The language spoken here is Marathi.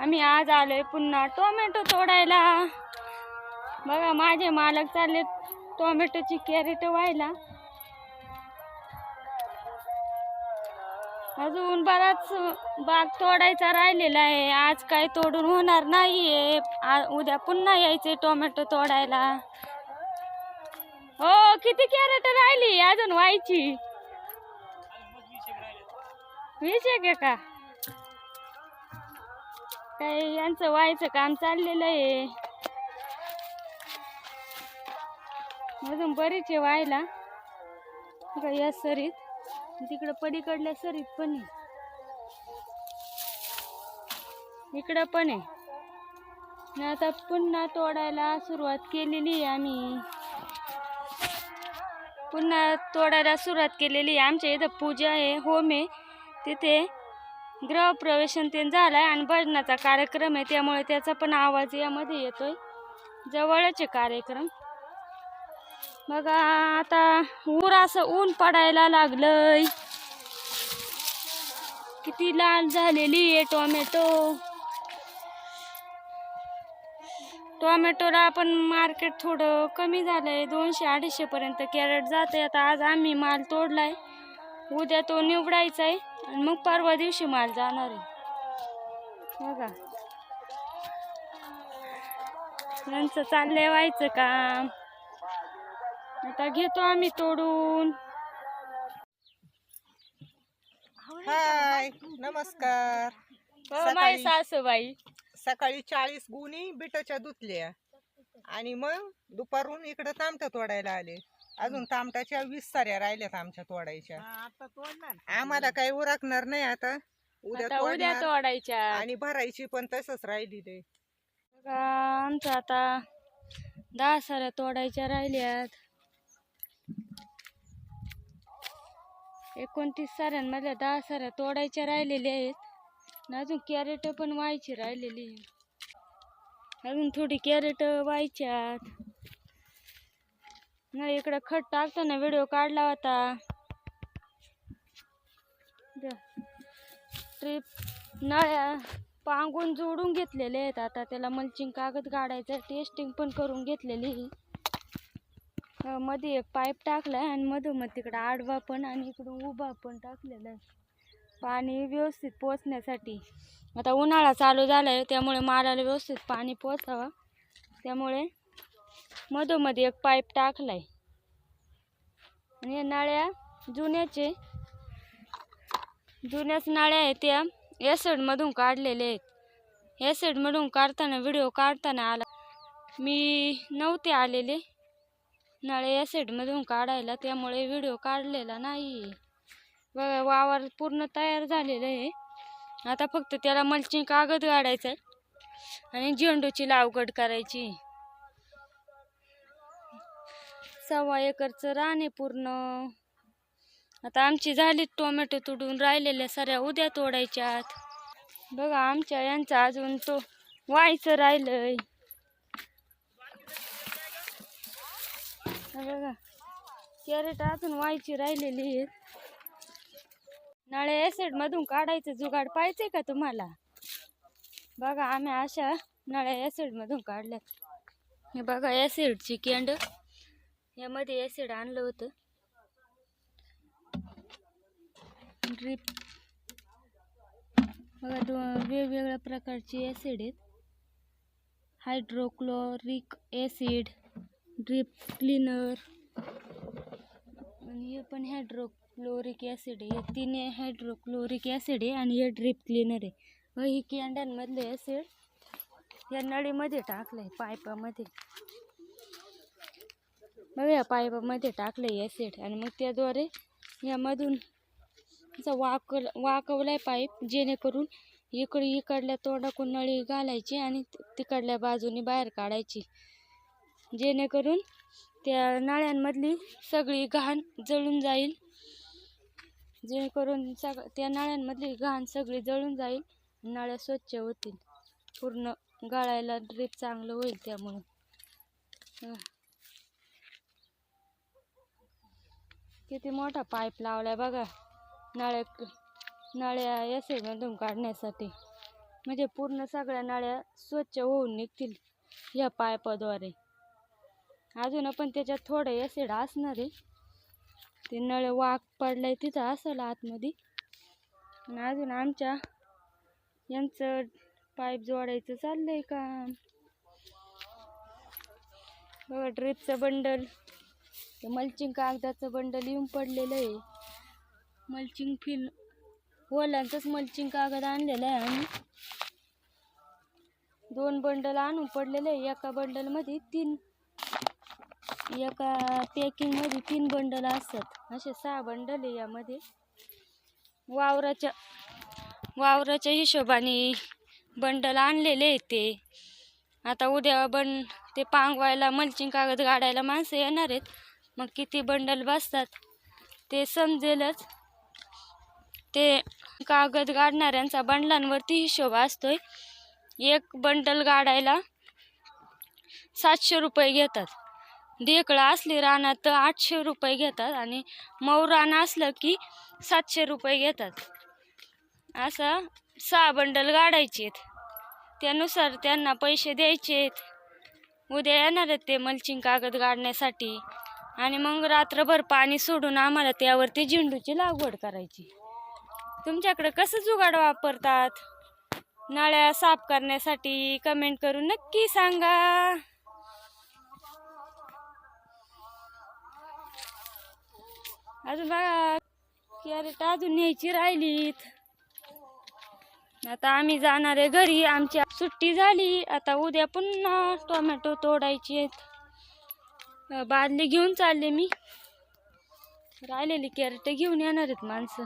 आम्ही आज आलोय पुन्हा टोमॅटो तोडायला. बघा माझे मालक चालले टोमॅटोची कॅरेट व्हायला. अजून बराच बाग तोडायचा राहिलेला आहे. आज काय तोडून होणार नाहीये. आ- उद्या पुन्हा यायचे टोमॅटो तोडायला. हो किती कॅरेट राहिली? अजून व्हायची. वीस एक का? काही यांचं व्हायचं काम चाललेलं आहे. अजून बरीच आहे व्हायला. या सरीत. तिकडं पलीकडल्या सरीत पण आहे. इकडं पण आहे. आता पुन्हा तोडायला सुरुवात केलेली आहे आम्ही. पुन्हा तोडायला सुरुवात केलेली आहे. आमच्या इथं पूजा आहे होम आहे. तिथे ग्रहप्रवेशन ते झालाय आणि भजनाचा कार्यक्रम आहे त्यामुळे त्याचा पण आवाज यामध्ये येतोय. जवळच आहे कार्यक्रम. बघा आता ऊर असं ऊन पडायला लागलंय. किती लाल झालेली आहे टोमॅटो. टोमॅटोला पण मार्केट थोडं कमी झालंय दोनशे अडीचशे पर्यंत कॅरेट जाते आता आज आम्ही माल तोडलाय. उद्या तो निवडायचा आहे आणि मग परवा दिवशी माल जाणार आहे. बघा. यांचं चाललंय व्हायचं काम. आता घेतो आम्ही तोडून. हाय नमस्कार. हो, माय सकाळी- सासूबाई. सकाळी चाळीस गुणी बिटाच्या धुतल्या. आणि मग दुपारून इकडं तामटा तोडायला आले. अजून तामटाच्या वीस साऱ्या राहिल्यात आमच्या तोडायच्या. आम्हाला काही उरकणार नाही आता. उद्या आता उद्या तोडणार. तोडायच्या. आणि भरायची पण तसंच राहिली ते. बघा, आमचं आता दहा साऱ्या तोडायच्या राहिल्यात. एकोणतीस साऱ्यांमधल्या दहा साऱ्या तोडायच्या राहिलेल्या आहेत. आणि अजून कॅरेट पण व्हायची राहिलेली. आहे. अजून थोडी कॅरेट व्हायच्यात. नाही इकडं खत टाकताना व्हिडिओ काढला होता. ट्रीप नळ्या पांगून जोडून घेतलेले आहेत आता. त्याला मल्चिंग कागद काढायचं टेस्टिंग पण करून घेतलेली ही मध्ये एक पाईप टाकलाय आणि मधोमध तिकडं आडवा पण आणि इकडून उभा पण टाकलेला आहे. पाणी व्यवस्थित पोचण्यासाठी आता उन्हाळा चालू झालाय त्यामुळे मालाला व्यवस्थित पाणी पोचावं त्यामुळे मधोमध्ये एक पाईप टाकलाय. आणि या नाळ्या जुन्याचे जुन्याच नाळ्या आहेत त्या ॲसिडमधून काढलेले आहेत. ॲसिडमधून काढताना व्हिडिओ काढताना आला. मी नव्हते आलेले. नळे ॲसिडमधून काढायला त्यामुळे व्हिडिओ काढलेला नाही. बघा वावर पूर्ण तयार झालेलं आहे. आता फक्त त्याला मल्चिंग कागद काढायचा आहे आणि झेंडूची लागवड करायची. सव्वा एकरचं रान पूर्ण. आता आमची झाली टोमॅटो तुडून राहिलेल्या साऱ्या उद्या तोडायच्यात बघा आमच्या यांचा अजून तो व्हायचं राहिलंय. बघा कॅरेट अजून व्हायची राहिलेली आहेत. नाळे ऍसिड मधून काढायचं जुगाड पाहिजे का तुम्हाला? बघा आम्ही अशा नळ्या ऍसिड मधून काढल्यात. हे बघा एसिडची केंड. यामध्ये ॲसिड आणलं होतं. ड्रीप बघा दो वेगवेगळ्या प्रकारचे ॲसिड आहेत. हायड्रोक्लोरिक ॲसिड ड्रीप क्लीनर आणि हे पण हायड्रोक्लोरिक ॲसिड आहे. हे तीन हायड्रोक्लोरिक ॲसिड आहे आणि हे ड्रीप क्लीनर आहे. व ही कॅन्डनमधले ॲसिड या नळीमध्ये टाकलं आहे पायपामध्ये मग या पाईपामध्ये टाकलं आहे ॲसिड आणि मग त्याद्वारे यामधून वाक वाकवलाय पाईप जेणेकरून इकडे इकडल्या तोंडाकून नळी घालायची आणि तिकडल्या बाजूनी बाहेर काढायची. जेणेकरून त्या नळ्यांमधली सगळी घाण जळून जाईल. जेणेकरून सग त्या नळ्यांमधली घाण सगळी जळून जाईल नळ्या स्वच्छ होतील. पूर्ण गाळायला ड्रीप चांगलं होईल त्यामुळं. किती मोठा पाईप लावलाय बघा. नळ्या नळ्या मधून काढण्यासाठी. म्हणजे पूर्ण सगळ्या नळ्या स्वच्छ होऊन निघतील ह्या पायपाद्वारे अजून पण त्याच्यात थोडं एसिड असणार आहे. ते नळ वाघ पडलाय तिथं असेल आतमध्ये. आणि अजून आमच्या यांचं पाईप जोडायचं चाललंय का बघा ड्रिपचं बंडल ते मल्चिंग कागदाचं बंडल येऊन पडलेलं आहे. मल्चिंग फिल वलांचंच मल्चिंग कागद आणलेलं आहे आणि दोन बंडल आणून पडलेलं आहे. एका बंडलमध्ये तीन. एका पॅकिंगमध्ये तीन बंडल असतात. असे सहा बंडल आहे यामध्ये. वावराच्या वावराच्या हिशोबाने बंडल आणलेले आहे ते. आता उद्या बन ते पांगवायला मल्चिंग कागद गाडायला माणसं येणार आहेत. मग किती बंडल बसतात ते समजेलच. ते कागद गाडणाऱ्यांचा बंडलांवरती हिशोब असतोय. एक बंडल गाडायला सातशे रुपये घेतात. ढेकळं असली रानात तर आठशे रुपये घेतात आणि मऊ रान असलं की सातशे रुपये घेतात. असं सहा बंडल गाडायचे आहेत त्यानुसार त्यांना पैसे द्यायचे आहेत उद्या येणार आहेत ते मल्चिंग कागद गाडण्यासाठी आणि मग रात्रभर पाणी सोडून आम्हाला त्यावरती झेंडूची लागवड करायची. तुमच्याकडे कसं जुगाड वापरतात? नळ्या साफ करण्यासाठी कमेंट करून नक्की सांगा. अजून बघा कॅरेट अजून न्यायची राहिलीत. आता आम्ही जाणार आहे घरी. आमची सुट्टी झाली. आता उद्या पुन्हा टोमॅटो तोडायची आहेत बादली घेऊन चालले मी. राहिलेली कॅरेट घेऊन येणार आहेत माणसं.